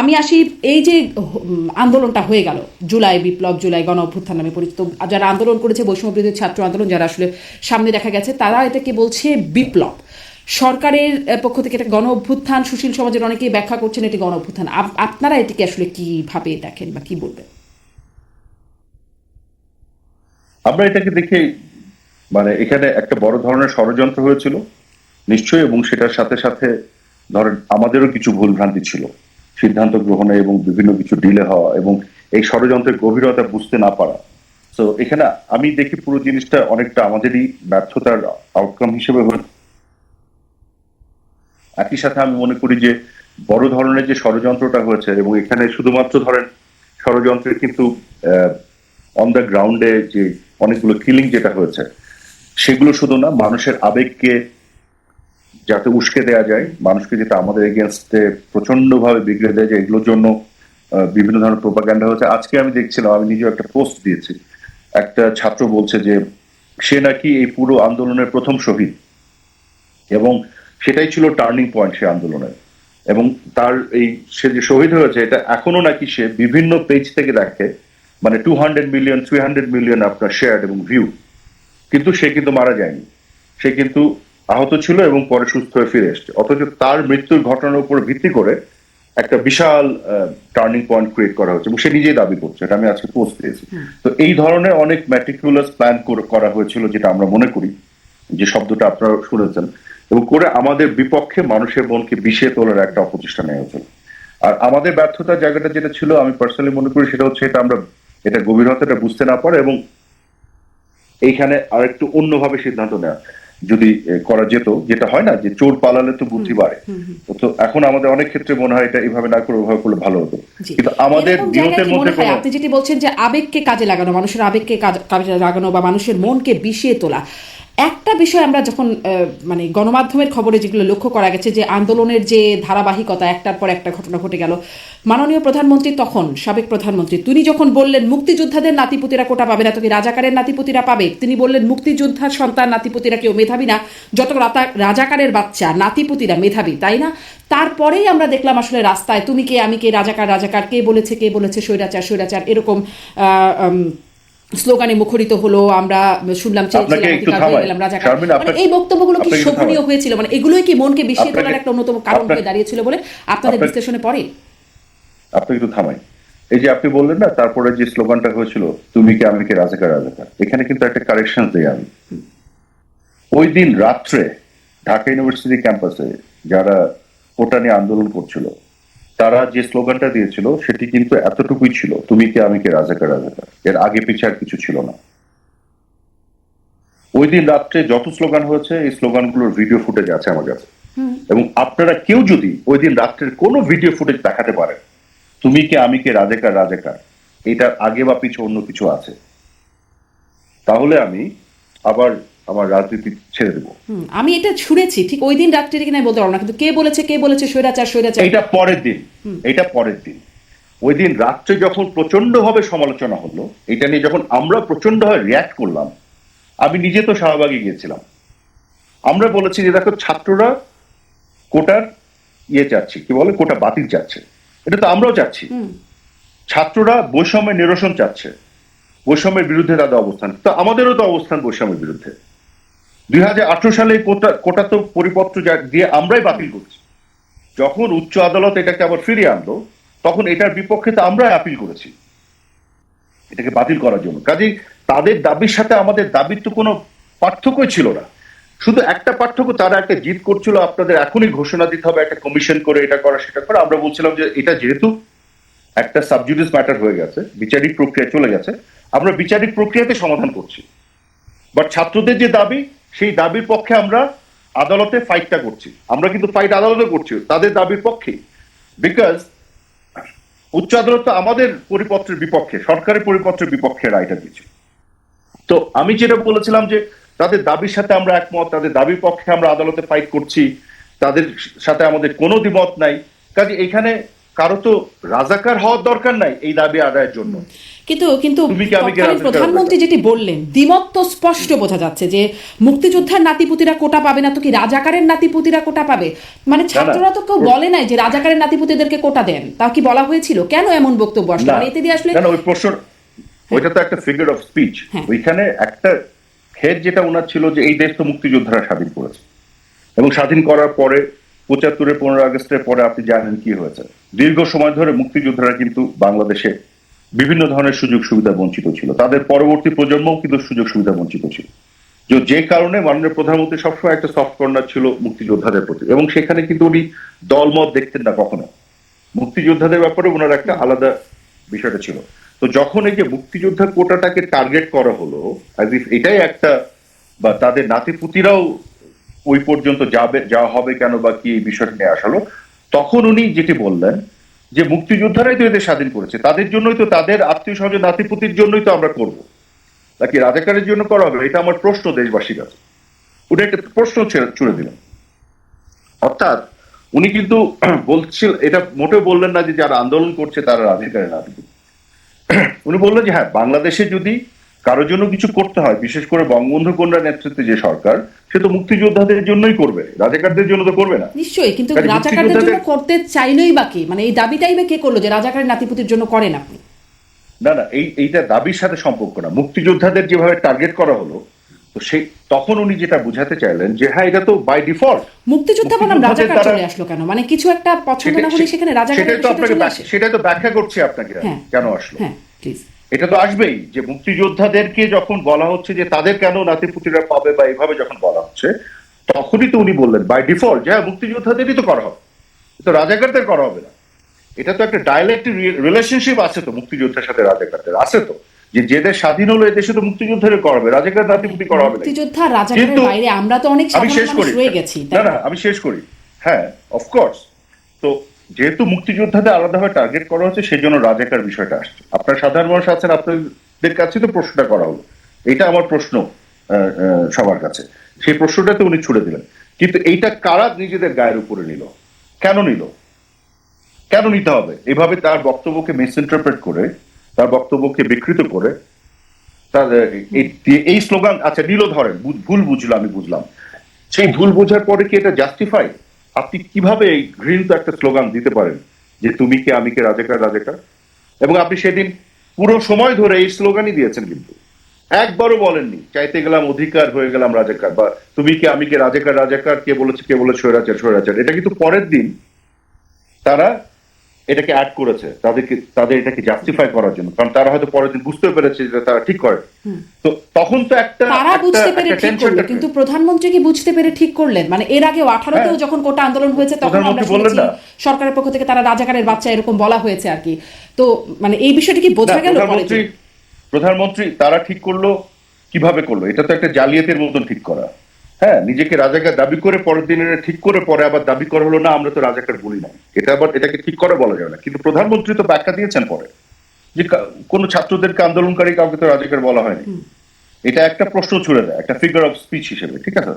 আমি আসি, এই যে আন্দোলনটা হয়ে গেল। জুলাই বিপ্লব, জুলাই গণ অভ্যুত্থান নামে পরিচিত। যারা আন্দোলন করেছে, বৈষম্য বিরোধী ছাত্র আন্দোলন, যারা আসলে সামনে দেখা গেছে, তারা এটাকে বলছে বিপ্লব। সরকারের পক্ষ থেকে এটা গণ অভ্যুত্থান, সুশীল সমাজের অনেকেই ব্যাখ্যা করছেন এটি গণ অভ্যুত্থান। আপনারা এটিকে আসলে কীভাবে দেখেন বা কি বলবেন? আমরা এটাকে দেখে মানে এখানে একটা বড় ধরনের ষড়যন্ত্র হয়েছিল। নিশ্চয়ই, এবং সেটার সাথে সাথে ধরেন আমাদেরও কিছু ভুল ভ্রান্তি ছিল। সিদ্ধান্ত গ্রহণে এবং বিভিন্ন কিছু ডিলে হওয়া এবং এই ষড়যন্ত্রের গভীরতা বুঝতে না পারা। তো এখানে আমি দেখি পুরো জিনিসটা অনেকটা আমাদেরই ব্যর্থতার আউটকাম হিসেবে একই সাথে আমি মনে করি যে বড় ধরনের যে ষড়যন্ত্রটা হয়েছে এবং এখানে শুধুমাত্র ধরেন ষড়যন্ত্রের কিন্তু অন দ্য গ্রাউন্ডে যে অনেকগুলো কিলিং যেটা হয়েছে, সেগুলো শুধু না, মানুষের আবেগকে যাতে উস্কে দেওয়া যায়, মানুষকে যেটা আমাদের এগেনস্টে প্রচণ্ড ভাবে বিগড়ে দেয় যে এগুলোর জন্য বিভিন্ন ধরনের প্রোপাগান্ডা হচ্ছে আজকে আমি দেখছিলাম, আমি নিজেও একটা পোস্ট দিয়েছি। একটা ছাত্র বলছে যে, সে নাকি এই পুরো আন্দোলনের প্রথম শহীদ। এবং সেটাই ছিল টার্নিং পয়েন্ট সে আন্দোলনের। এবং তার এই, সে যে শহীদ হয়েছে, এটা এখনও নাকি সে বিভিন্ন পেজ থেকে দেখে। মানে two hundred million three hundred million আপনার শেয়ার এবং ভিউ কিন্তু সে কিন্তু মারা যায়নি। সে কিন্তু আহত ছিল এবং পরে সুস্থ হয়ে ফিরে এসছে। অথচ তার মৃত্যুর ঘটনার উপর ভিত্তি করে একটা বিশাল টার্নিং পয়েন্ট ক্রিয়েট করা হচ্ছে এবং সে নিজেই দাবি করছে এটা আমি আজকে পোস্ট দিয়েছি। তো এই ধরনের অনেক ম্যাটিকুলাস প্ল্যান করা হয়েছিল যেটা আমরা মনে করি যে শব্দটা আপনারা শুনেছেন। এবং করে আমাদের বিপক্ষে মানুষের মনকে বিষিয়ে তোলার একটা অপচেষ্টা নেওয়া হয়েছিল। আর আমাদের ব্যর্থতার জায়গাটা যেটা ছিল আমি পার্সোনালি মনে করি সেটা হচ্ছে এটা আমরা এটা গভীরতাটা বুঝতে না পারে এবং এইখানে আরেকটু অন্যভাবে সিদ্ধান্ত নেওয়া। যদি করা যেত যেটা হয় না যে চোর পালালে তো বুদ্ধি বাড়ে। তো এখন আমাদের অনেক ক্ষেত্রে মনে হয় এটা এভাবে না করে ওভাবে করলে ভালো হতো। কিন্তু আমাদের নিয়তের মধ্যে কোনো আপনি যেটি বলছেন যে আবেগকে কাজে লাগানো মানুষের আবেগকে কাজ- কাজে লাগানো বা মানুষের মনকে বিষিয়ে তোলা। একটা বিষয় আমরা যখন মানে গণমাধ্যমের খবরে যেগুলো লক্ষ্য করা গেছে যে আন্দোলনের যে ধারাবাহিকতা, একটার পর একটা ঘটনা ঘটে গেল, মাননীয় প্রধানমন্ত্রী তখন, সাবেক প্রধানমন্ত্রী, তিনি যখন বললেন মুক্তিযোদ্ধাদের নাতিপুতিরা কোটা পাবে না, তো কি রাজাকারের নাতিপুতিরা পাবে? তিনি বললেন মুক্তিযোদ্ধার সন্তান নাতিপুতিরা কেউ মেধাবী না, যত রাজাকারের বাচ্চা, নাতিপুতিরা মেধাবী, তাই না? তারপরেই আমরা দেখলাম আসলে রাস্তায়, তুমি কে, আমি কে, রাজাকার রাজাকার, কে বলেছে কে বলেছে, স্বৈরাচার স্বৈরাচার, এরকম স্লোগানে মুখরিত হলো আমরা শুনলাম এই বক্তব্যগুলো কি শোভনীয় হয়েছিল? মানে এগুলোই কি মনকে বিষিয়ে তোলার একটা অন্যতম কারণ হয়ে দাঁড়িয়েছিল বলে আপনাদের বিশ্লেষণে পড়ে? আপনি একটু থামাই। এই যে আপনি বললেন না তারপরে যে স্লোগানটা হয়েছিল তুমি কি আমি কি রাজাকার রাজাকার? এখানে কিন্তু একটা কারেকশন দিই আমি। ওই দিন রাত্রে ঢাকা ইউনিভার্সিটি ক্যাম্পাসে যারা কোটা নিয়ে আন্দোলন করছিল তারা যে স্লোগানটা দিয়েছিল সেটি কিন্তু এতটুকুই ছিল তুমি কে আমি কে রাজাকার রাজাকার এর আগে পিছে আর কিছু ছিল না। ওই দিন রাত্রে যত স্লোগান হয়েছে এই স্লোগানগুলোর ভিডিও ফুটেজ আছে আমার কাছে। এবং আপনারা কেউ যদি ওই দিন রাত্রের কোনো ভিডিও ফুটেজ দেখাতে পারেন তুমি কে আমি কে রাজাকার রাজাকার এটার আগে বা পিছু অন্য কিছু আছে। তাহলে আমি আবার আমার রাজনীতি ছেড়ে দেবো। আমি এটা শুনেছি ঠিক ওই দিন রাত্রি কিনা বলতে পারব না কিন্তু কে বলেছে কে বলেছে স্বৈরাচার স্বৈরাচার। এটা পরের দিন এটা পরের দিন। ওই দিন রাত্রে যখন প্রচণ্ড ভাবে সমালোচনা হলো এটা নিয়ে যখন আমরা প্রচণ্ড ভাবে রিয়াক্ট করলাম আমি নিজে তো শাহবাগে গিয়েছিলাম। আমরা বলেছি যে দেখো ছাত্ররা কোটার ইয়ে চাচ্ছে কি বলে কোটা বাতিল চাচ্ছে। এটা তো আমরাও চাচ্ছি। ছাত্ররা বৈষম্যের নিরসন চাচ্ছে। বৈষম্যের বিরুদ্ধে তাদের অবস্থান। তো আমাদেরও তো অবস্থান বৈষম্যের বিরুদ্ধে। দুই হাজার আঠেরো সালে কোটা কোটা তো পরিপত্র দিয়ে আমরাই বাতিল করছি। যখন উচ্চ আদালত এটাকে আবার ফিরিয়ে আনলো, তখন এটার বিপক্ষে তো আমরাই আপিল করেছি। এটাকে বাতিল করার জন্য। কাজেই তাদের দাবির সাথে আমাদের দাবির তো কোনো পার্থক্যই ছিল না। শুধু একটা পার্থক্য, তারা একটা জিত করছিল, আপনাদের এখনই ঘোষণা দিতে হবে, একটা কমিশন করে এটা করা, সেটা করা। আমরা বলছিলাম যে এটা যেহেতু একটা সাবজুডিস ম্যাটার হয়ে গেছে, বিচারিক প্রক্রিয়া চলে গেছে, আমরা বিচারিক প্রক্রিয়াতে সমাধান করছি। বাট ছাত্রদের যে দাবি সেই দাবির পক্ষে আমরা আদালতে ফাইটটা করছি। আমরা কিন্তু ফাইট আদালতে করছি, তাদের দাবির পক্ষে। বিকজ উচ্চ আদালত আমাদের পরিপত্রের বিপক্ষে সরকারি পরিপত্রের বিপক্ষে রায়টা দিচ্ছে তো আমি যেটা বলেছিলাম যে, তাদের দাবির সাথে আমরা একমত, তাদের দাবির পক্ষে আমরা আদালতে ফাইট করছি, তাদের সাথে আমাদের কোনো দ্বিমত নাই। কাজে এখানে কারও তো রাজাকার হওয়ার দরকার নাই এই দাবি আদায়ের জন্য। কিন্তু কিন্তু প্রধানমন্ত্রী যেটি বললেন দ্বিমত তো স্পষ্ট বোঝা যাচ্ছে যে মুক্তিযোদ্ধার নাতিপুতিরা কোটা পাবে না তো কি রাজাকারের নাতিপুতিরা কোটা পাবে? মানে ছাত্ররা তো কেউ বলে নাই যে রাজাকারের নাতিপুতিদেরকে কোটা দেন। তাও কি বলা হয়েছিল? কেন এমন বক্তব্য আসলো? মানে এতে দিয়ে আসলে ওই প্রশ্ন ওইটা তো একটা ফিগার অফ স্পিচ হ্যাঁ। ওইখানে একটা খেদ যেটা ওনার ছিল যে এই দেশ তো মুক্তিযোদ্ধারা স্বাধীন করেছে। এবং স্বাধীন করার পরে পঁচাত্তরের পনেরো আগস্টের পরে আপনি জানেন কি হয়েছে। দীর্ঘ সময় ধরে মুক্তিযোদ্ধারা কিন্তু বাংলাদেশে বিভিন্ন ধরনের সুযোগ সুবিধা বঞ্চিত ছিল। তাদের পরবর্তী প্রজন্মও কিন্তু সুযোগ সুবিধা বঞ্চিত ছিল। যে কারণে মাননীয় প্রধানমন্ত্রী সবসময় একটা সফট কর্নার ছিল মুক্তিযোদ্ধাদের প্রতি এবং সেখানে কিন্তু উনি দলমত দেখতেন না কখনো। মুক্তিযোদ্ধাদের ব্যাপারে ওনার একটা আলাদা বিষয়টা ছিল। তো যখন এই যে মুক্তিযোদ্ধা কোটাটাকে টার্গেট করা হলো, as if এটাই একটা বা তাদের নাতিপুতিরাও ওই পর্যন্ত যাবে, যাওয়া হবে কেন বা কি এই বিষয়টা নিয়ে আসালো তখন উনি যেটি বললেন, যে মুক্তিযোদ্ধারাই তো এদের স্বাধীন করেছে, তাদের জন্যই তো তাদের আত্মীয় স্বজন, নাতিপুতির জন্যই তো আমরা করব। নাকি রাজাকারের জন্য করা হবে? এটা আমার প্রশ্ন দেশবাসীর কাছে। উনি একটা প্রশ্ন ছেড়ে- দিলেন। অর্থাৎ উনি কিন্তু বলছিল, এটা মোটেও বললেন না যে যারা আন্দোলন করছে তারা রাজাকারের নাতিপুতি। উনি বললেন যে হ্যাঁ বাংলাদেশে যদি কারোর জন্য কিছু করতে হয় বিশেষ করে বঙ্গবন্ধু কন্যার নেতৃত্বে যে সরকার সে তো মুক্তিযোদ্ধাদের জন্যই করবে রাজাকারদের জন্য তো করবে না। নিশ্চয়ই কিন্তু রাজাকারদের জন্য করতে চাইলেই বা কি? মানে এই দাবিটাই বা কে করল যে রাজাকারের নাতিপুতির জন্য করেন আপনি? না না এই এইটা দাবির সাথে সম্পর্ক না। মুক্তিযোদ্ধাদের যেভাবে টার্গেট করা হলো তো সেই তখন উনি যেটা বুঝাতে চাইলেন যে হ্যাঁ এটা তো বাই ডিফল্ট মুক্তিযোদ্ধা বনাম রাজাকার চলে আসলো কেন? মানে কিছু একটা পছন্দ না হলে সেখানে রাজাকারের সেটাই তো আপনাকে আসে। তো ব্যাখ্যা করছি আপনাকে হ্যাঁ। কেন আসলো? হ্যাঁ প্লিজ এটা তো আসবেই যে মুক্তিযোদ্ধাদেরকে যখন বলা হচ্ছে যে তাদের কেন নাতিপুতিরা পাবে বা এইভাবে যখন বলা হচ্ছে তখনই তো উনি বললেন বাই ডিফল্ট যে হ্যাঁ, মুক্তিযোদ্ধাদেরই তো করা হবে। তো রাজাকারদের করা হবে না। এটা তো একটা ডায়ালেক্টিভ রিলেশনশিপ আছে তো মুক্তিযোদ্ধার সাথে রাজাকারদের আছে তো। যে যে দেশ স্বাধীন হলো এদেশে তো মুক্তিযোদ্ধাদের করা হবে রাজাকার নাতিপুতি করা হবে মুক্তিযোদ্ধা রাজাকারের বাইরে আমরা তো অনেক আমি শেষ করি। না? না? আমি শেষ করি। হ্যাঁ অফকোর্স তো যেহেতু মুক্তিযোদ্ধাদের আলাদাভাবে টার্গেট করা হচ্ছে সেই জন্য রাজাকার বিষয়টা আসছে। আপনার সাধারণ মানুষ আছেন, আপনাদের কাছে তো প্রশ্নটা করা হলো। এটা আমার প্রশ্ন সবার কাছে। সেই প্রশ্নটাতে উনি ছুড়ে দিলেন। কিন্তু এইটা কারা নিজেদের গায়ের উপরে নিল? কেন নিল? কেন নিতে হবে? এভাবে তার বক্তব্যকে মিসইন্টারপ্রেট করে, তার বক্তব্যকে বিকৃত করে, তার, এই- স্লোগান আচ্ছা নিল ধরেন, ভুল বুঝলো, আমি বুঝলাম। সেই ভুল বোঝার পরে কি এটা জাস্টিফাই আপনি কীভাবে এই ঘৃণিত একটা স্লোগান দিতে পারেন? যে তুমি কে, আমি কে, রাজাকার রাজাকার? এবং আপনি সেদিন পুরো সময় ধরে এই স্লোগানই দিয়েছেন কিন্তু। একবারও বলেননি, চাইতে গেলাম অধিকার, হয়ে গেলাম রাজাকার। বা, তুমি কি, আমি কে, রাজাকার রাজাকার? কে বলেছে কে বলেছে, স্বৈরাচার স্বৈরাচার? এটা কিন্তু পরের দিন তারা এটাকে অ্যাড করেছে। তাদেরকে তাদের এটাকে জাস্টিফাই করার জন্য। কারণ তারা হয়তো পরের দিন বুঝতে পেরেছে যে তারা ঠিক করে। তো তখন তো একটা তারা বুঝতে পেরে ঠিক tension করল কিন্তু প্রধানমন্ত্রী কি বুঝতে পেরে ঠিক করলেন? মানে এর আগে আঠারোতেও হ্যাঁ। যখন কোটা আন্দোলন হয়েছে তখন আমরা শুনেছি। সরকারের পক্ষ থেকে তারা রাজাকারের বাচ্চা এরকম বলা হয়েছে আর কি। তো মানে এই বিষয়টি কি বোঝা গেল প্রধানমন্ত্রী প্রধানমন্ত্রী তারা ঠিক করল কীভাবে করল? এটা তো একটা জালিয়াতের মতন ঠিক করা। হ্যাঁ নিজেকে রাজাকার দাবি করে পরের দিন এটা ঠিক করে পরে আবার দাবি করা হলো না আমরা তো রাজাকার বলি না এটা আবার এটাকে ঠিক করে বলা যাবে না। কিন্তু প্রধানমন্ত্রী তো ব্যাখ্যা দিয়েছেন পরে যে কোনো ছাত্রদেরকে আন্দোলনকারী কাউকে তো রাজাকার বলা হয়নি। এটা একটা প্রশ্ন ছুড়ে দেয় একটা ফিগার অফ স্পিচ হিসেবে ঠিক আছে?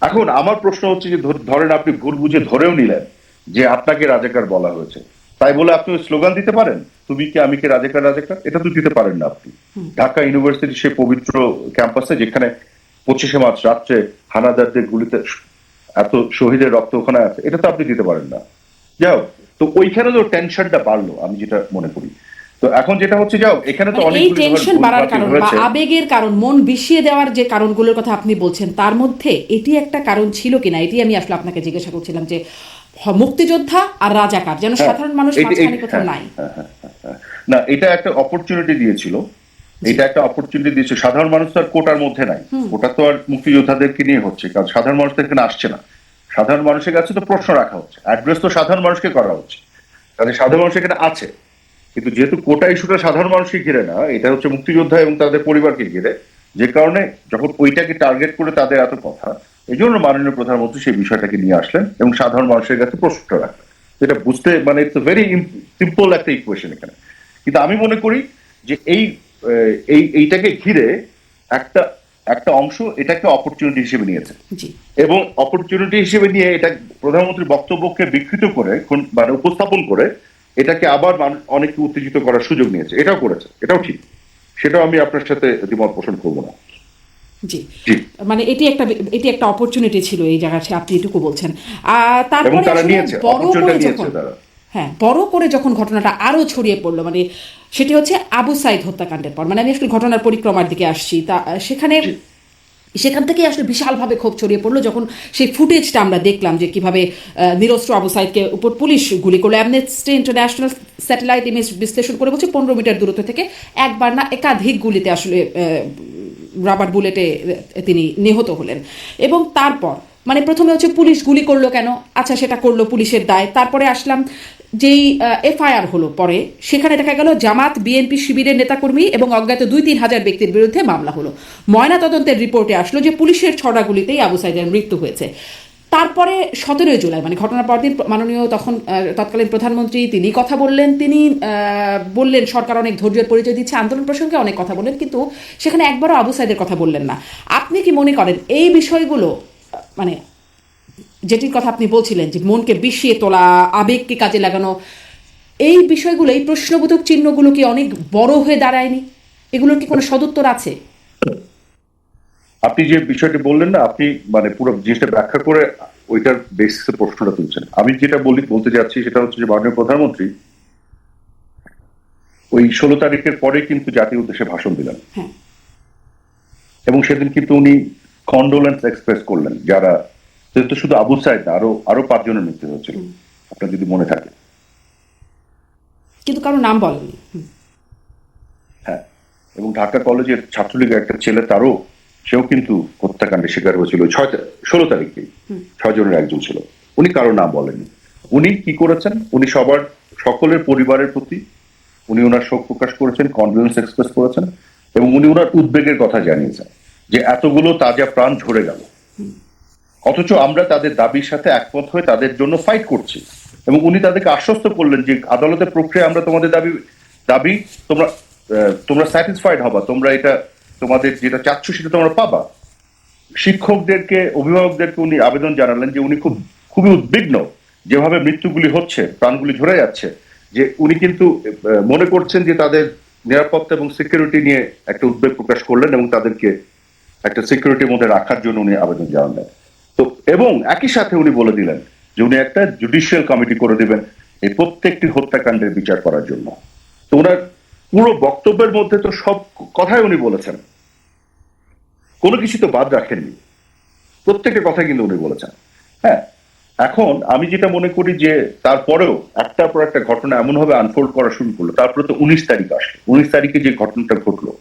এখন আমার প্রশ্ন হচ্ছে যে ধর- ধরেন আপনি ভুল বুঝে ধরেও নিলেন যে আপনাকে রাজাকার বলা হয়েছে। তাই বলে আপনি ওই স্লোগান দিতে পারেন? তুমি কি আমি কি রাজাকার রাজাকার? এটা তো দিতে পারেন না আপনি। ঢাকা ইউনিভার্সিটি সে পবিত্র ক্যাম্পাসে যেখানে পঁচিশে মার্চ রাত্রে হানাদারদের গুলিতে এত শহীদের রক্ত ওখানে আছে এটা তো আপনি দিতে পারেন না। যাও তো ওইখানে তো টেনশনটা বাড়লো আমি যেটা মনে করি। তো এখন যেটা হচ্ছে যাও এখানে তো মানে অনেক টেনশন বাড়ার কারণ বা আবেগের কারণ মন বিষিয়ে দেওয়ার যে কারণগুলোর কথা আপনি বলছেন তার মধ্যে এটি একটা কারণ ছিল কিনা এটি আমি আসলে আপনাকে জিজ্ঞাসা করছিলাম যে মুক্তিযোদ্ধা আর রাজাকার যেন সাধারণ মানুষ হ্যাঁ, এই- এই- মাঝখানে কোথাও হ্যাঁ, নাই। হ্যাঁ। না এটা একটা অপরচুনিটি দিয়েছিল। এটা একটা অপরচুনিটি দিয়েছে সাধারণ মানুষ তো আর কোটার মধ্যে নাই। ওটা তো আর মুক্তিযোদ্ধাদেরকে নিয়ে হচ্ছে কারণ সাধারণ মানুষ তো এখানে আসছে না। সাধারণ মানুষের কাছে তো প্রশ্ন রাখা হচ্ছে। অ্যাড্রেস তো সাধারণ মানুষকে করা হচ্ছে। কাজে সাধারণ মানুষ এখানে আছে। কিন্তু যেহেতু কোটা ইস্যুটা সাধারণ মানুষকে ঘিরে না এটা হচ্ছে মুক্তিযোদ্ধা এবং তাদের পরিবারকে ঘিরে যে কারণে যখন ওইটাকে টার্গেট করে তাদের এত কথা এই জন্য মাননীয় প্রধানমন্ত্রী সেই বিষয়টাকে নিয়ে আসলেন এবং সাধারণ মানুষের কাছে প্রশ্নটা রাখলেন। এটা বুঝতে মানে ইটস ভেরি সিম্পল একটা ইকুয়েশন এখানে। কিন্তু আমি মনে করি যে এই এই এইটাকে ঘিরে একটা একটা অংশ এটাকে অপরচুনিটি হিসেবে নিয়েছে। এবং অপরচুনিটি হিসেবে নিয়ে এটা প্রধানমন্ত্রীর বক্তব্যকে বিকৃত করে মানে উপস্থাপন করে এটাকে আবার মানুষ অনেকে উত্তেজিত করার সুযোগ নিয়েছে। এটাও করেছে। এটাও ঠিক। সেটাও আমি আপনার সাথে দ্বিমত পোষণ করব না। জি। মানে এটি একটা এটি একটা অপরচুনিটি ছিল এই জায়গাতে আপনি এটুকু বলছেন। তারপরে বড় করে যখন হ্যাঁ বড় করে যখন ঘটনাটা আরও ছড়িয়ে পড়ল মানে সেটি হচ্ছে আবু সাইদ হত্যাকাণ্ডের পর। মানে আমি আসলে ঘটনার পরিক্রমার দিকে আসছি। তা সেখানে সেখান থেকে আসলে বিশালভাবে ক্ষোভ ছড়িয়ে পড়ল যখন সেই ফুটেজটা আমরা দেখলাম যে কীভাবে নিরস্ত্র আবু সাইদকে উপর পুলিশ গুলি করল। অ্যামনেস্টি ইন্টারন্যাশনাল স্যাটেলাইট ইমেজ বিশ্লেষণ করে বলছে পনেরো মিটার দূরত্ব থেকে একবার না একাধিক গুলিতে আসলে রাবার বুলেটে তিনি নিহত হলেন। এবং তারপর মানে প্রথমে হচ্ছে পুলিশ গুলি করল কেন? আচ্ছা সেটা করল পুলিশের দায়। তারপরে আসলাম যেই এফআইআর হলো পরে, সেখানে দেখা গেল জামাত, বিএনপি শিবিরের নেতাকর্মী এবং অজ্ঞাত দুই তিন হাজার ব্যক্তির বিরুদ্ধে মামলা হলো। ময়না তদন্তের রিপোর্টে আসলো যে পুলিশের ছড়া গুলিতেই আবু সাইদের মৃত্যু হয়েছে। তারপরে সতেরোই জুলাই মানে ঘটনার পরদিন মাননীয় তখন তৎকালীন প্রধানমন্ত্রী তিনি কথা বললেন, তিনি বললেন, সরকার অনেক ধৈর্যের পরিচয় দিচ্ছে, আন্দোলন প্রসঙ্গে অনেক কথা বললেন, কিন্তু সেখানে একবারও আবু সাইদের কথা বললেন না। আপনি কি মনে করেন এই বিষয়গুলো মানে যেটির কথা আপনি বলছিলেন যে মনকে বিষিয়ে তোলা আবেগকে কাজে লাগানো এই বিষয়গুলো এই প্রশ্নবোধক চিহ্নগুলো কি অনেক বড় হয়ে দাঁড়ায়নি? এগুলোর কি কোনো সদুত্তর আছে? আপনি যে বিষয়টি বললেন না আপনি মানে পুরো জিনিসটা ব্যাখ্যা করে ওইটার বেসিসে প্রশ্নটা তুলছেন। আমি যেটা বলি বলতে যাচ্ছি সেটা হচ্ছে যে মাননীয় প্রধানমন্ত্রী ওই ষোলো তারিখের পরে কিন্তু জাতীয় উদ্দেশ্যে ভাষণ দিলেন। হ্যাঁ। এবং সেদিন কিন্তু উনি কন্ডোলেন্স এক্সপ্রেস করলেন যারা তো শুধু আবু সাইদ না আরও আরও পাঁচজনের মৃত্যু হয়েছিল। আপনার যদি মনে থাকে। কিন্তু কারও নাম বলেননি হুম, হ্যাঁ এবং ঢাকা কলেজের ছাত্রলীগের একটা ছেলে তারও সেও কিন্তু হত্যাকাণ্ডের শিকার হয়েছিল ছয় ষোলো তারিখে। ছয় জনের একজন ছিল। উনি কারও নাম বলেননি। উনি কি করেছেন? উনি সবার সকলের পরিবারের প্রতি উনি ওনার শোক প্রকাশ করেছেন কনফিডেন্স এক্সপ্রেস করেছেন এবং উনি ওনার উদ্বেগের কথা জানিয়েছেন যে এতগুলো তাজা প্রাণ ঝরে গেল। অথচ আমরা তাদের দাবির সাথে একমত হয়ে তাদের জন্য ফাইট করছি। এবং উনি তাদেরকে আশ্বস্ত করলেন যে আদালতের প্রক্রিয়া আমরা তোমাদের দাবি দাবি, তোমরা তোমরা স্যাটিসফাইড হবা, তোমরা এটা, তোমাদের যেটা চাচ্ছ সেটা তোমরা পাবা। শিক্ষকদেরকে, অভিভাবকদেরকে উনি আবেদন জানালেন যে উনি খুব, খুবই উদ্বিগ্ন যেভাবে মৃত্যুগুলি হচ্ছে, প্রাণগুলি ঝরে যাচ্ছে, যে উনি কিন্তু মনে করছেন যে তাদের নিরাপত্তা এবং সিকিউরিটি নিয়ে একটা উদ্বেগ প্রকাশ করলেন এবং তাদেরকে একটা সিকিউরিটির মধ্যে রাখার জন্য উনি আবেদন জানালেন। তো, এবং একই সাথে উনি বলে দিলেন যে উনি একটা জুডিশিয়াল কমিটি করে দিবেন এই প্রত্যেকটি হত্যাকাণ্ডের বিচার করার জন্য। তো ওনার পুরো বক্তব্যের মধ্যে তো সব কথাই উনি বলেছেন। কোনো কিছু তো বাদ রাখেননি। প্রত্যেকের কথা কিন্তু উনি বলেছেন। হ্যাঁ এখন আমি যেটা মনে করি যে তারপরেও একটার পর একটা ঘটনা এমনভাবে আনফোল্ড করা শুরু করল, তারপরে তো উনিশ তারিখ আসলো। উনিশ তারিখে যে ঘটনাটা ঘটলো,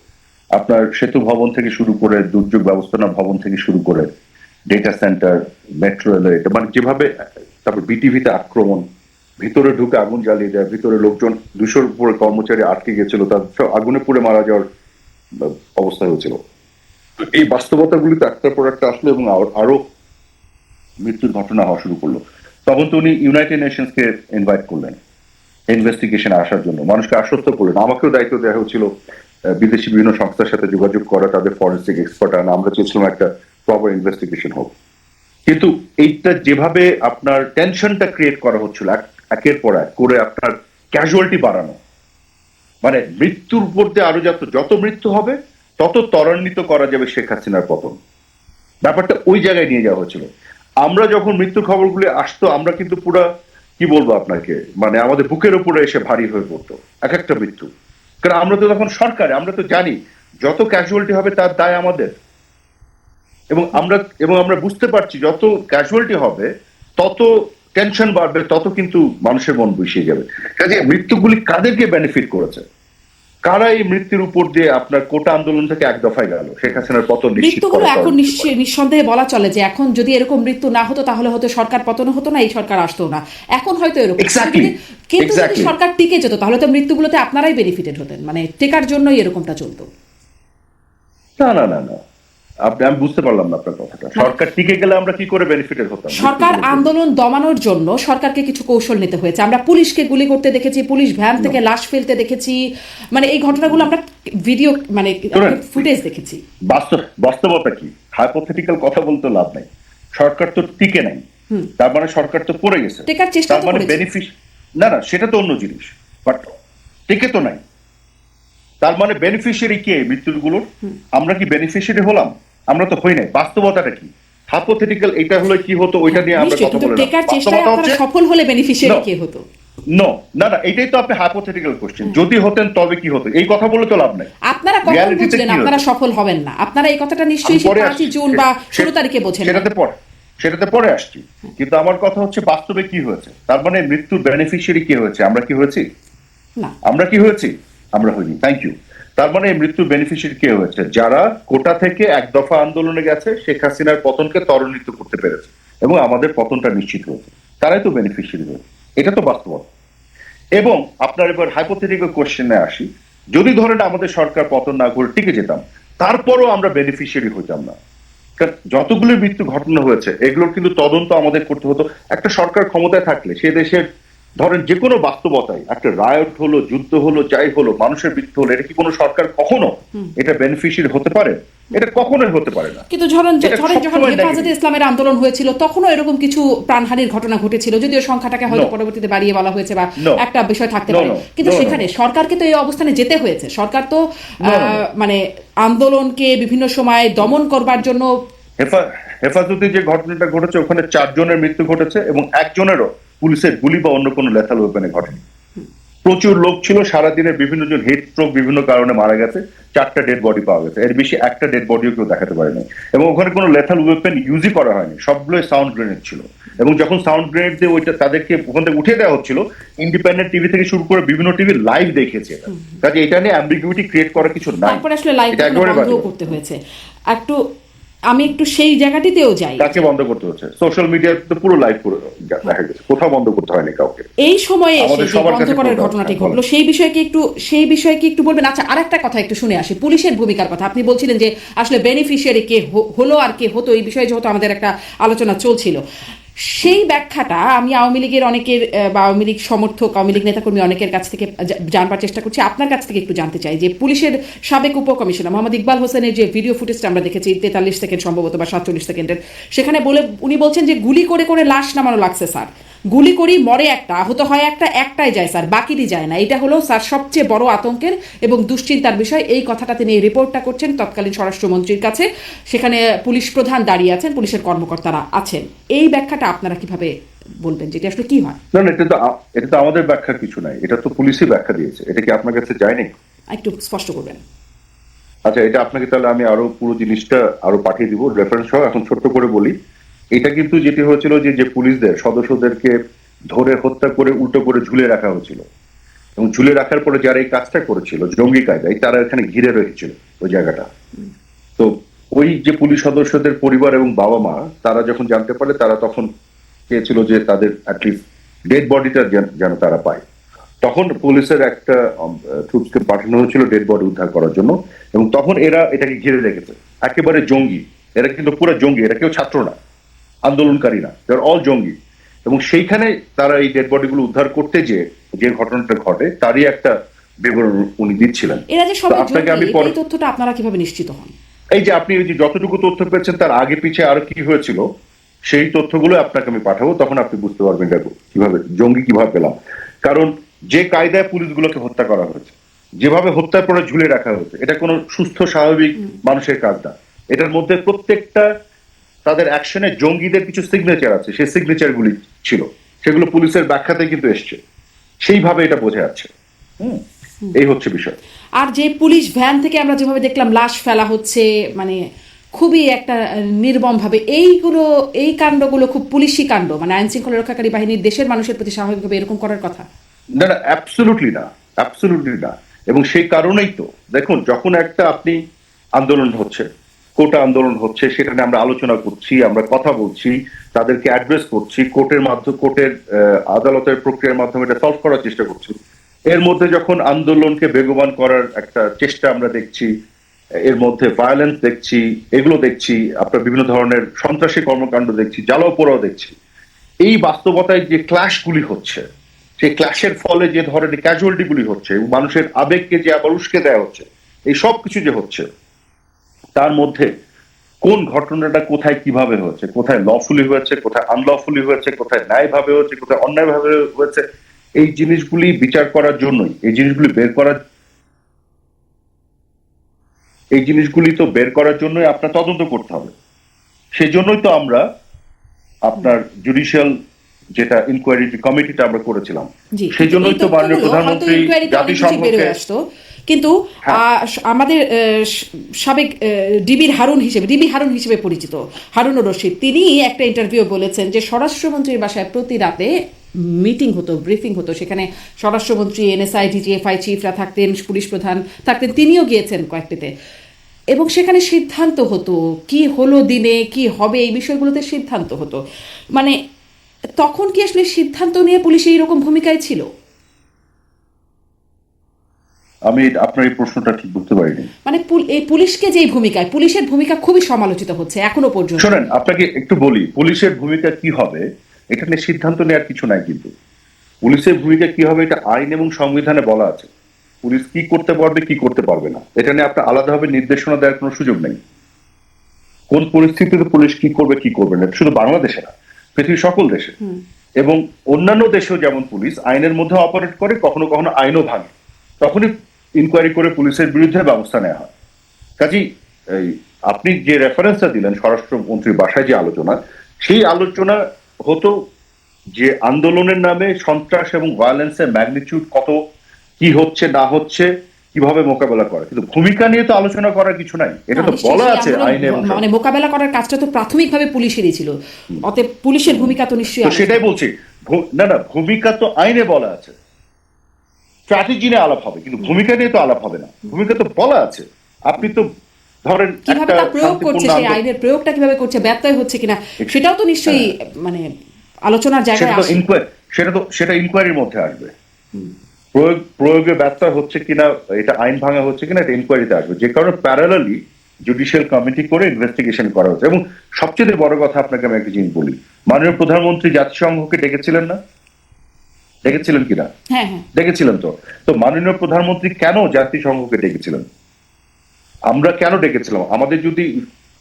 আপনার সেতু ভবন থেকে শুরু করে দুর্যোগ ব্যবস্থাপনা ভবন থেকে শুরু করে ডেটা সেন্টার মেট্রো রেল এটা মানে যেভাবে, তারপর বিটিভিতে আক্রমণ, ভিতরে ঢুকে আগুন জ্বালিয়ে দেয়, ভিতরে লোকজন দুশোর উপরে কর্মচারী আটকে গেছিল, তার আগুনে পুড়ে মারা যাওয়ার অবস্থা হয়েছিল। এই বাস্তবতাগুলি তো একটার পর একটা আসলো এবং আরো- মৃত্যুর ঘটনা হওয়া শুরু করল। তখন তো উনি ইউনাইটেড নেশনসকে ইনভাইট করলেন ইনভেস্টিগেশনে আসার জন্য। মানুষকে আশ্বস্ত করলেন। আমাকেও দায়িত্ব দেওয়া হয়েছিল বিদেশি বিভিন্ন সংস্থার সাথে যোগাযোগ করা, তাদের ফরেন্সিক এক্সপার্ট আনা আমরা চেয়েছিলাম একটা প্রপার ইনভেস্টিগেশন হোক। কিন্তু এইটা যেভাবে আপনার টেনশনটা ক্রিয়েট করা হচ্ছিল একের পর এক করে আপনার ক্যাজুয়ালিটি বাড়ানো মানে মৃত্যুর দিয়ে আরও যত যত মৃত্যু হবে, তত ত্বরান্বিত করা যাবে শেখ হাসিনার পতন। ব্যাপারটা ওই জায়গায় নিয়ে যাওয়া হয়েছিল। আমরা যখন মৃত্যুর খবরগুলি আসতো, আমরা কিন্তু পুরো, কি বলব আপনাকে মানে আমাদের বুকের উপরে এসে ভারী হয়ে পড়তো, এক একটা মৃত্যু। কারণ আমরা তো তখন সরকারে, আমরা তো জানি, যত ক্যাজুয়ালিটি হবে তার দায় আমাদের। এবং আমরা এবং আমরা বুঝতে পারছি যত ক্যাজুয়ালিটি হবে তত টেনশন বাড়বে তত কিন্তু মানুষের মন বসিয়ে যাবে। কাজে মৃত্যুগুলি কাদেরকে বেনিফিট করেছে? কারা এই মৃত্যুর উপর দিয়ে আপনার কোটা আন্দোলন থেকে এক দফায় গেল? শেখ হাসিনার পতন মৃত্যুগুলো এখন। নিঃসন্দেহে বলা চলে যে এখন যদি এরকম মৃত্যু না হতো তাহলে হয়তো সরকার পতন হতো না এই সরকার আসতো না। এখন হয়তো এরকম। কিন্তু- কিন্তু যদি সরকার টিকে যেত তাহলে তো মৃত্যুগুলোতে আপনারাই বেনিফিটেড হতেন। মানে টেকার জন্যই এরকমটা চলতো। না না না না। আপনি আমি বুঝতে পারলাম না আপনার কথাটা। সরকার টিকে গেলে আমরা কি করে বেনিফিটেড হতাম? সরকার আন্দোলন দমানোর জন্য সরকারকে কিছু কৌশল নিতে হয়েছে। আমরা পুলিশকে গুলি করতে দেখেছি পুলিশ ভ্যান থেকে লাশ ফেলতে দেখেছি। মানে এই ঘটনাগুলো আমরা ভিডিও মানে ফুটেজ দেখেছি। বাস্তব বাস্তবতা কি? হাইপোথেটিক্যাল কথা বলতে লাভ নাই। সরকার তো টিকে নাই। তার মানে সরকার তো পড়ে গেছে। টেকার চেষ্টা তার মানে বেনিফিট না না সেটা তো অন্য জিনিস। বাট টিকে তো নাই। তার মানে বেনিফিশিয়ারি কে মৃত্যুগুলোর আমরা কি বেনিফিশিয়ারি হলাম? আমরা তো হই নাই। বাস্তবতাটা কি? হাইপোথেটিক্যাল এটা হলে কি হতো ওইটা নিয়ে আমরা কথা বলে টেকার চেষ্টায় আপনারা সফল হলে বেনিফিশিয়ারি. কে হতো? নো না না এটাই তো আপনি হাইপোথেটিক্যাল কোশ্চেন যদি হতেন তবে কি হতো? এই কথা বলে তো লাভ নাই। আপনারা কখন বুঝলেন আপনারা সফল হবেন না। আপনারা এই কথাটা নিশ্চয়ই আমি সেই পরে আসছি। জুন বা সে- ষোলো তারিখে বোঝেন। সেটাতে পরে সেটাতে পরে আসছি। কিন্তু আমার কথা হচ্ছে বাস্তবে কি হয়েছে? তার মানে মৃত্যুর বেনিফিশিয়ারি কি হয়েছে? আমরা কি হয়েছি? না। আমরা কি হয়েছি? আমরা হইনি। থ্যাংক ইউ তার মানে এই মৃত্যুর বেনিফিশিয়ারি কে হয়েছে? যারা কোটা থেকে এক দফা আন্দোলনে গেছে, শেখ হাসিনার পতনকে ত্বরান্বিত করতে পেরেছে এবং আমাদের পতনটা নিশ্চিত হয়েছে। তারাই তো বেনিফিশিয়ারি হয়েছে। এটা তো বাস্তবতা। এবং আপনার এবার হাইপোথেটিক্যাল কোশ্চেনে আসি। যদি ধরেন আমাদের সরকার পতন না করে টিকে যেতাম, তারপরও আমরা বেনিফিশিয়ারি হইতাম না। যতগুলো মৃত্যু ঘটনা হয়েছে, এগুলোর কিন্তু তদন্ত আমাদের করতে হতো। একটা সরকার ক্ষমতায় থাকলে সে দেশের ধরেন যে কোনো বাস্তবতায় একটা রায়ট হলো যুদ্ধ হলো যাই হলো মানুষের মৃত্যু হলো এটা কি কোনো সরকার কখনো এটা বেনিফিশিয়ারি হতে পারে? এটা কখনোই হতে পারে না। কিন্তু ধরেন ধরেন যখন হেফাজতে ইসলামের আন্দোলন হয়েছিল তখনও এরকম কিছু প্রাণহানির ঘটনা ঘটেছিল যদিও সংখ্যাটাকে হয়তো পরবর্তীতে বাড়িয়ে বলা হয়েছে বা একটা বিষয় থাকতে পারে। কিন্তু সেখানে সরকারকে তো এই অবস্থানে যেতে হয়েছে। সরকার তো মানে আন্দোলনকে বিভিন্ন সময় দমন করবার জন্য হেফা- হেফাজতে যে ঘটনাটা ঘটেছে ওখানে চারজনের মৃত্যু ঘটেছে এবং একজনেরও পুলিশের গুলি বা অন্য কোনো লেথাল ওয়েপনে ঘটেনি। প্রচুর লোক ছিল সারাদিনে বিভিন্ন জন হেড স্ট্রোক বিভিন্ন কারণে মারা গেছে চারটা ডেড বডি পাওয়া গেছে। এর বেশি একটা ডেড বডিও কেউ দেখাতে পারেনি। এবং ওখানে কোনো লেথাল ওয়েপেন ইউজই করা হয়নি সবগুলোই সাউন্ড গ্রেনেড ছিল। এবং যখন সাউন্ড গ্রেনেড দিয়ে ওইটা তাদেরকে ওখান থেকে উঠে দেওয়া হচ্ছিল ইন্ডিপেন্ডেন্ট টিভি থেকে শুরু করে বিভিন্ন টিভি লাইভ দেখেছে এটা। কাজে এটা নিয়ে অ্যাম্বিগুইটি ক্রিয়েট করা কিছু নাই। তারপরে আসলে লাইভ। করতে হয়েছে। একটু আমি একটু সেই জায়গাটিতেও যাই। কাকে বন্ধ করতে হচ্ছে। সোশ্যাল মিডিয়া তো পুরো লাইভ পুরো দেখা গেছে। কোথাও বন্ধ করতে হয়নি কাউকে। এই সময়ে এসে যে বন্ধ করার ঘটনাটি ঘটলো সেই বিষয়ে কি একটু সেই বিষয়ে কি একটু বলবেন। আচ্ছা আরেকটা কথা একটু শুনে আসি। পুলিশের ভূমিকার কথা। আপনি বলছিলেন যে আসলে বেনিফিশিয়ারি কে হলো আর কে হতো এই বিষয়ে যেহেতু আমাদের একটা আলোচনা চলছিল। সেই ব্যাখ্যাটা আমি আওয়ামী লীগের অনেকের বা আওয়ামী লীগ সমর্থক, আওয়ামী লীগ নেতাকর্মী অনেকের কাছ থেকে জানবার চেষ্টা করছি। আপনার কাছ থেকে একটু জানতে চাই যে পুলিশের সাবেক উপকমিশনার মোহাম্মদ ইকবাল হোসেনের যে ভিডিও ফুটেজটা আমরা দেখেছি, তেতাল্লিশ সেকেন্ড সম্ভবত বা সাতচল্লিশ সেকেন্ডের, সেখানে বলে, উনি বলছেন যে গুলি করে করে লাশ নামানো লাগছে, স্যার। গুলি করি মরে একটা আহত হয় একটা একটাই যায় স্যার বাকিরই যায় না। এটা হলো স্যার সবচেয়ে বড় আতঙ্কের এবং দুশ্চিন্তার বিষয়। এই কথাটা তিনি এই রিপোর্টটা করছেন তৎকালীন স্বরাষ্ট্রমন্ত্রীর কাছে। সেখানে পুলিশ প্রধান দাঁড়িয়ে আছেন পুলিশের কর্মকর্তারা আছেন। এই ব্যাখ্যাটা আপনারা কীভাবে বলবেন যেটা আসলে কি হয়? না না এটা তো এটা তো আমাদের ব্যাখ্যার কিছু নাই। এটা তো পুলিশই ব্যাখ্যা দিয়েছে। এটা কি আপনার কাছে যায়নি? একটু স্পষ্ট করবেন। আচ্ছা এটা আপনাকে তাহলে আমি আরও পুরো জিনিসটা আরও পাঠিয়ে দিব রেফারেন্স সহ। এখন ছোট্ট করে বলি এটা কিন্তু যেটি হয়েছিল যে যে পুলিশদের, সদস্যদেরকে ধরে হত্যা করে উল্টো করে ঝুলে রাখা হয়েছিল। এবং ঝুলে রাখার পরে যারা এই কাজটা করেছিল, জঙ্গি কায়দায়, তারা এখানে ঘিরে রেখেছিল ওই জায়গাটা। তো ওই যে পুলিশ সদস্যদের পরিবার এবং বাবা মা তারা যখন জানতে পারে, তারা তখন চেয়েছিল যে তাদের ডেড বডিটা যেন তারা পায়। তখন পুলিশের একটা ট্রুপসকে পাঠানো হয়েছিল ডেড বডি উদ্ধার করার জন্য। এবং তখন এরা এটাকে ঘিরে রেখেছে। একেবারে জঙ্গি। এরা কিন্তু পুরো জঙ্গি, এরা কেউ ছাত্র না। আন্দোলনকারী না অল জঙ্গি। এবং সেইখানে তারা এই ডেড বডিগুলো উদ্ধার করতে যে যে ঘটনাটা ঘটে তারই একটা বিবরণ উনি দিচ্ছিলেন। আপনাকে আমি পরে- তথ্যটা আপনারা কীভাবে নিশ্চিত হন? এই যে আপনি যে যতটুকু তথ্য পেয়েছেন তার আগে পিছে আরও কি হয়েছিল সেই তথ্যগুলো আপনাকে আমি পাঠাবো তখন আপনি বুঝতে পারবেন দেখো কীভাবে জঙ্গি কীভাবে পেলাম। কারণ যে কায়দায় পুলিশগুলোকে হত্যা করা হয়েছে যেভাবে হত্যার পরে ঝুলে রাখা হয়েছে এটা কোনো সুস্থ স্বাভাবিক মানুষের কাজ না। এটার মধ্যে প্রত্যেকটা তাদের অ্যাকশনে জঙ্গিদের কিছু সিগনেচার আছে সেই সিগনেচার গুলি ছিল। সেগুলো পুলিশের ব্যাখ্যাতে কিন্তু এসছে। সেইভাবে এটা বোঝা যাচ্ছে। হুম? এই হচ্ছে বিষয়। আর যে পুলিশ ভ্যান থেকে আমরা যেভাবে দেখলাম লাশ ফেলা হচ্ছে মানে খুবই একটা নির্মম ভাবে এইগুলো এই কাণ্ডগুলো খুব পুলিশি কাণ্ড মানে আইন শৃঙ্খলা রক্ষাকারী বাহিনীর দেশের মানুষের প্রতি স্বাভাবিকভাবে এরকম করার কথা। না না অ্যাবসলুটলি না অ্যাবসলুটলি না। এবং সেই কারণেই তো দেখুন যখন একটা আপনি আন্দোলন হচ্ছে কোটা আন্দোলন হচ্ছে, সেটা নিয়ে আমরা আলোচনা করছি, আমরা কথা বলছি, তাদেরকে অ্যাড্রেস করছি, কোর্টের মাধ্যমে, কোর্টের আদালতের প্রক্রিয়ার মাধ্যমে এটা সলভ করার চেষ্টা করছি। এর মধ্যে যখন আন্দোলনকে বেগবান করার একটা চেষ্টা আমরা দেখছি, এর মধ্যে ভায়োলেন্স দেখছি, এগুলো দেখছি, আপনার বিভিন্ন ধরনের সন্ত্রাসী কর্মকাণ্ড দেখছি জ্বালাও পোড়াও দেখছি। এই বাস্তবতায় যে ক্লাশগুলি হচ্ছে, সেই ক্লাশের ফলে যে ধরনের ক্যাজুয়ালিটি গুলি হচ্ছে, মানুষের আবেগকে যে আবার উস্কে দেওয়া হচ্ছে, এই সব কিছু যে হচ্ছে তার মধ্যে কোন ঘটনাটা কোথায় কীভাবে হয়েছে? কোথায় লফুলি হয়েছে? কোথায় আনলফুলি হয়েছে? কোথায় ন্যায়ভাবে হয়েছে? কোথায় অন্যায়ভাবে হয়েছে? এই জিনিসগুলি বিচার করার জন্যই এই জিনিসগুলি বের করার এই জিনিসগুলি তো বের করার জন্যই আপনার তদন্ত করতে হবে। সেই জন্যই তো আমরা আপনার জুডিশিয়াল যেটা ইনকোয়ারি কমিটিটা আমরা করেছিলাম। সেই জন্যই তো মাননীয় প্রধানমন্ত্রী জাতিসংঘকে কিন্তু হ্যাঁ। আমাদের সাবেক ডিবির হারুন হিসেবে ডিবি হারুন হিসেবে পরিচিত হারুন রশিদ। তিনি একটা ইন্টারভিউ বলেছেন যে স্বরাষ্ট্রমন্ত্রীর বাসায় প্রতি রাতে মিটিং হতো ব্রিফিং হতো। সেখানে স্বরাষ্ট্রমন্ত্রী এনএসআই ডিজিএফআই চিফরা থাকতেন পুলিশ প্রধান থাকতেন তিনিও গিয়েছেন কয়েকটিতে। এবং সেখানে সিদ্ধান্ত হতো কি হলো দিনে কি হবে এই বিষয়গুলোতে সিদ্ধান্ত হতো। মানে তখন কি আসলে সিদ্ধান্ত নিয়ে পুলিশ এইরকম ভূমিকায় ছিল? আমি আপনার এই প্রশ্নটা ঠিক বুঝতে পারিনি। মানে এই পুলিশকে যে এই ভূমিকায় পুলিশের ভূমিকা খুবই সমালোচিত হচ্ছে এখনও পর্যন্ত। শোনেন আপনাকে একটু বলি পুলিশের ভূমিকা কি হবে এটা নিয়ে সিদ্ধান্ত নেওয়ার কিছু নাই কিন্তু। পুলিশের ভূমিকা কি হবে এটা আইন এবং সংবিধানে বলা আছে। পুলিশ কি করতে পারবে কি করতে পারবে না। এটা নিয়ে আপনার আলাদাভাবে নির্দেশনা দেওয়ার কোনো সুযোগ নেই। কোন পরিস্থিতিতে পুলিশ কি করবে কি করবে না শুধু বাংলাদেশে না পৃথিবীর সকল দেশে। এবং অন্যান্য দেশেও যেমন পুলিশ আইনের মধ্যে অপারেট করে কখনো কখনো আইনও ভাঙে। তখনই ইনকোয়ারি করে পুলিশের বিরুদ্ধে ব্যবস্থা নেওয়া হয়। কাজী আপনি যে রেফারেন্সটা দিলেন স্বরাষ্ট্রমন্ত্রীর বাসায় যে আলোচনা সেই আলোচনা হতো যে আন্দোলনের নামে সন্ত্রাস এবং ভায়োলেন্সের ম্যাগনিটিউড কত কি হচ্ছে না হচ্ছে কীভাবে মোকাবেলা করে। কিন্তু ভূমিকা নিয়ে তো আলোচনা করার কিছু নাই। এটা তো বলা আছে আইনে মানে মোকাবেলা করার কাজটা তো প্রাথমিকভাবে পুলিশেরই ছিল। অতএব পুলিশের ভূমিকা তো নিশ্চয়ই সেটাই বলছি না না ভূমিকা তো আইনে বলা আছে। স্ট্র্যাটেজি নিয়ে আলাপ হবে কিন্তু ভূমিকা নিয়ে তো আলাপ হবে না। ভূমিকা তো বলা আছে। আপনি তো ধরেন কীভাবে তা প্রয়োগ করছে সেই আইনের প্রয়োগটা কীভাবে করছে ব্যত্যয় হচ্ছে কিনা সেটাও তো নিশ্চয়ই মানে আলোচনার জায়গায় সেটা তো আসে। ইনকোয়ারি সেটা তো সেটা ইনকোয়ারির মধ্যে আসবে। প্রয়োগ প্রয়োগে ব্যর্থ হচ্ছে কিনা এটা আইন ভাঙা হচ্ছে কিনা এটা ইনকোয়ারিতে আসবে। যে কারণে প্যারালালি জুডিশিয়াল কমিটি করে ইনভেস্টিগেশন করা হচ্ছে। এবং সবচেয়ে বড় কথা আপনাকে আমি একটা জিনিস বলি। মাননীয় প্রধানমন্ত্রী জাতিসংঘকে ডেকেছিলেন না? ডেকেছিলেন কিনা? হ্যাঁ হ্যাঁ। ডেকেছিলেন তো। তো মাননীয় প্রধানমন্ত্রী কেন জাতিসংঘকে ডেকেছিলেন? আমরা কেন ডেকেছিলাম? আমাদের যদি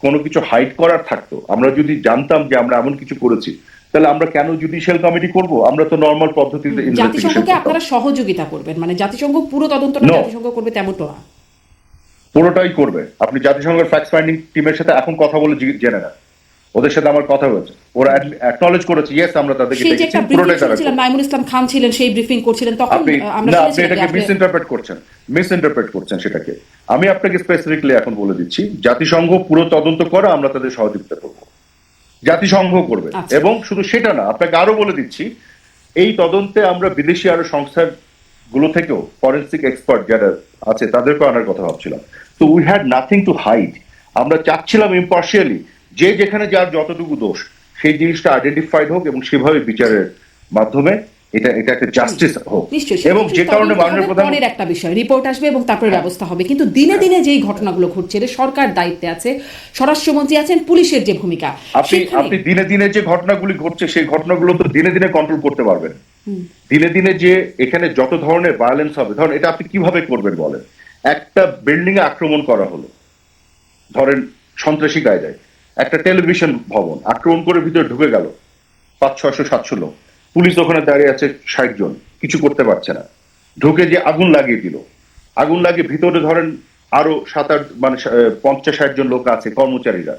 কোনো কিছু হাইড করার থাকতো আমরা যদি জানতাম যে আমরা এমন কিছু করেছি তাহলে আমরা কেন জুডিশিয়াল কমিটি করব? আমরা তো নর্মাল পদ্ধতিতে জাতিসংঘকে আপনারা সহযোগিতা করবেন। মানে জাতিসংঘ পুরো তদন্তটা জাতিসংঘ করবে তেমনটা। না পুরোটাই করবে। আপনি জাতিসংঘের ফ্যাক্ট ফাইন্ডিং টিমের সাথে এখন কথা বলে জেনে নেন। ওদের সাথে আমার কথা হয়েছে। ওরা অ্যাকনলেজ করেছে ইয়েস আমরা তাদেরকে সেই যে একটা ব্রিফিং। ইসলাম খান ছিলেন সেই ব্রিফিং করছিলেন তখন আমরা না আপনি এটাকে করছেন মিস ইন্টারপ্রেট করছেন। সেটাকে। আমি আপনাকে স্পেসিফিকলি এখন বলে দিচ্ছি জাতিসংঘ পুরো তদন্ত করে আমরা তাদের সহযোগিতা করব। জাতিসংঘ করবে। আচ্ছা। এবং শুধু সেটা না আপনাকে আরও বলে দিচ্ছি এই তদন্তে আমরা বিদেশি আরও সংস্থারগুলো থেকেও ফরেন্সিক এক্সপার্ট যারা আছে তাদেরকে আনার কথা ভাবছিলাম। তো we had nothing to hide আমরা চাচ্ছিলাম ইম্পার্শিয়ালি যে যেখানে যার যতটুকু দোষ সেই জিনিসটা আইডেন্টিফাইড হোক এবং সেভাবে বিচারের মাধ্যমে এটা এটা একটা জাস্টিস হোক। এবং যে কারণে মাননীয় প্রধান একটা বিষয় রিপোর্ট আসবে এবং তারপরে ব্যবস্থা হবে। কিন্তু দিনে দিনে যেই ঘটনাগুলো ঘটছে এটা সরকার দায়িত্বে আছে স্বরাষ্ট্রমন্ত্রী আছেন পুলিশের যে ভূমিকা আপনি আপনি দিনে দিনে যে ঘটনাগুলি ঘটছে সেই ঘটনাগুলো তো দিনে দিনে কন্ট্রোল করতে পারবেন। দিনে দিনে যে এখানে যত ধরনের ভায়োলেন্স হবে ধরেন এটা আপনি কীভাবে করবেন বলেন? একটা বিল্ডিং এ আক্রমণ করা হলো। ধরেন সন্ত্রাসী কায়দায়। একটা টেলিভিশন ভবন, আক্রমণ করে ভিতরে ঢুকে গেল। পাঁচ, ছয়শো, সাতশো লোক। পুলিশ ওখানে দাঁড়িয়ে আছে ষাট জন, কিছু করতে পারছে না। ঢুকে যে আগুন লাগিয়ে দিল। আগুন লাগিয়ে ভিতরে ধরেন আরও সাত, আট মানে পঞ্চাশ, ষাট জন লোক আছে, কর্মচারীরা।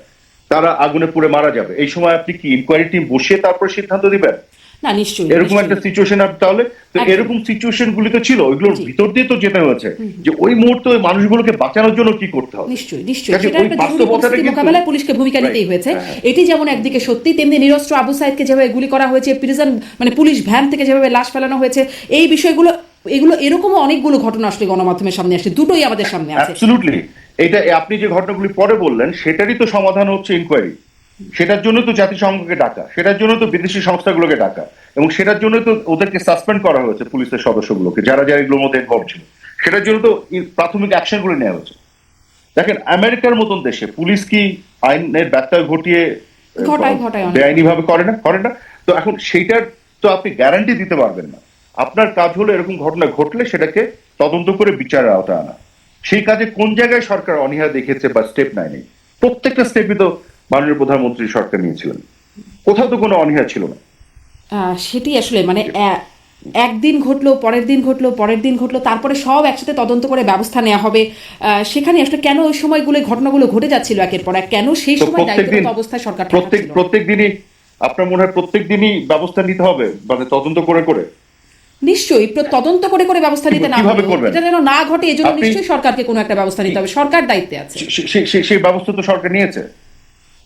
তারা আগুনে পুড়ে মারা যাবে। এই সময় আপনি কি ইনকোয়ারি টিম বসিয়ে তারপর সিদ্ধান্ত দিবেন? না নিশ্চয়ই এরকম একটা সিচুয়েশন তাহলে তো এরকম সিচুয়েশন গুলি তো ছিল ওইগুলোর ভিতর দিয়ে তো যেতে হয়েছে। যে ওই মুহূর্তে ওই মানুষগুলোকে বাঁচানোর জন্য কি করতে হবে? নিশ্চয়ই নিশ্চয়ই। সেটা একটা জরুরি মোকাবেলায় পুলিশকে ভূমিকা নিতেই হয়েছে। হ্যাঁ। এটি যেমন একদিকে সত্যি তেমনি নিরস্ত্র আবু সাইদকে যেভাবে গুলি করা হয়েছে প্রিজন মানে পুলিশ ভ্যান থেকে যেভাবে লাশ ফেলানো হয়েছে এই বিষয়গুলো এগুলো এরকমও অনেকগুলো ঘটনা আসলে গণমাধ্যমের সামনে আসে দুটোই আমাদের সামনে আছে। অ্যাবসলুটলি এটা আপনি যে ঘটনাগুলি পরে বললেন সেটারই তো সমাধান হচ্ছে ইনকোয়ারি সেটার জন্য তো জাতিসংঘকে ডাকা সেটার জন্য তো বিদেশি সংস্থাগুলোকে ডাকা এবং সেটার জন্য তো ওদেরকে সাসপেন্ড করা হয়েছে পুলিশের সদস্যগুলোকে যারা যারা এগুলোর মধ্যে ইনভলভ ছিল। সেটার জন্য তো প্রাথমিক অ্যাকশনগুলো নেওয়া হয়েছে। দেখেন আমেরিকার মতন দেশে পুলিশ কি আইনের ব্যত্যয় ঘটিয়ে। বেআইনি ভাবে করে না? করে না। তো এখন সেইটার তো আপনি গ্যারান্টি দিতে পারবেন না। আপনার কাজ হলো এরকম ঘটনা ঘটলে সেটাকে তদন্ত করে বিচারের আওতায় আনা। সেই কাজে কোন জায়গায় সরকার অনীহা দেখেছে বা স্টেপ নেয়নি? প্রত্যেকটা স্টেপই তো মাননীয় প্রধানমন্ত্রী সরকার নিয়েছিলেন। কোথাও তো কোনো অনীহা ছিল না। সেটি আসলে মানে একদিন ঘটলো পরের দিন ঘটলো পরের দিন ঘটলো তারপরে সব একসাথে তদন্ত করে ব্যবস্থা নেওয়া হবে। সেখানে আসলে কেন ওই সময়গুলো ঘটনাগুলো ঘটে যাচ্ছিল একের পর এক? কেন সেই সময় প্রত্যেকদিন অবস্থায় সরকার প্রত্যেক প্রত্যেক দিনই আপনার মনে হয় প্রত্যেক দিনই ব্যবস্থা নিতে হবে? মানে তদন্ত করে করে? নিশ্চয়ই তদন্ত করে করে ব্যবস্থা নিতে না এটা যেন না ঘটে এজন্য নিশ্চয়ই সরকারকে কোনো একটা ব্যবস্থা নিতে হবে। সরকার দায়িত্বে আছে। সেই ব্যবস্থা তো সরকার নিয়েছে।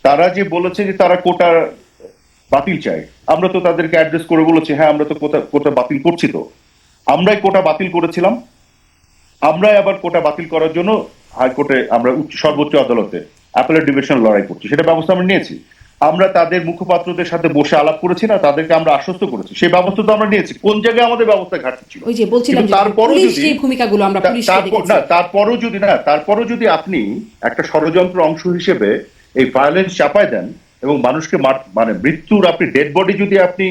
তারা যে বলেছে যে তারা কোটা বাতিল চায় আমরা তো তাদেরকে অ্যাড্রেস করে বলেছি হ্যাঁ আমরা তো কোটা কোটা বাতিল করছি তো। আমরাই কোটা বাতিল করেছিলাম। আমরাই আবার কোটা বাতিল করার জন্য হাইকোর্টে আমরা উচ্চ সর্বোচ্চ আদালতে অ্যাপেলের ডিভিশন লড়াই করছি। সেটা ব্যবস্থা আমরা নিয়েছি। আমরা তাদের মুখপাত্রদের সাথে বসে আলাপ করেছি না তাদেরকে আমরা আশ্বস্ত করেছি। সেই ব্যবস্থা তো আমরা নিয়েছি। কোন জায়গায় আমাদের ব্যবস্থা ঘাটতি ছিল? ওই যে বলছিলাম তারপরও যদি- ভূমিকাগুলো আমরা তারপর না তারপরও যদি না তারপরও যদি আপনি একটা ষড়যন্ত্র অংশ হিসেবে এই ভায়োলেন্স চাপায় দেন এবং মানুষকে মানে মৃত্যুর আপনি ডেড বডি যদি আপনি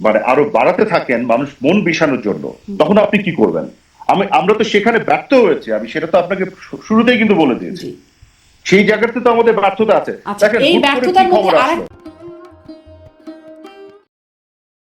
মানে আরও বাড়াতে থাকেন মানুষ মন বিষানোর জন্য তখন আপনি কি করবেন? আমি আমরা তো সেখানে ব্যর্থ হয়েছি আমি সেটা তো আপনাকে শুরুতেই কিন্তু বলে দিয়েছি। সেই জায়গাতে তো আমাদের ব্যর্থতা আছে। আচ্ছা দেখেন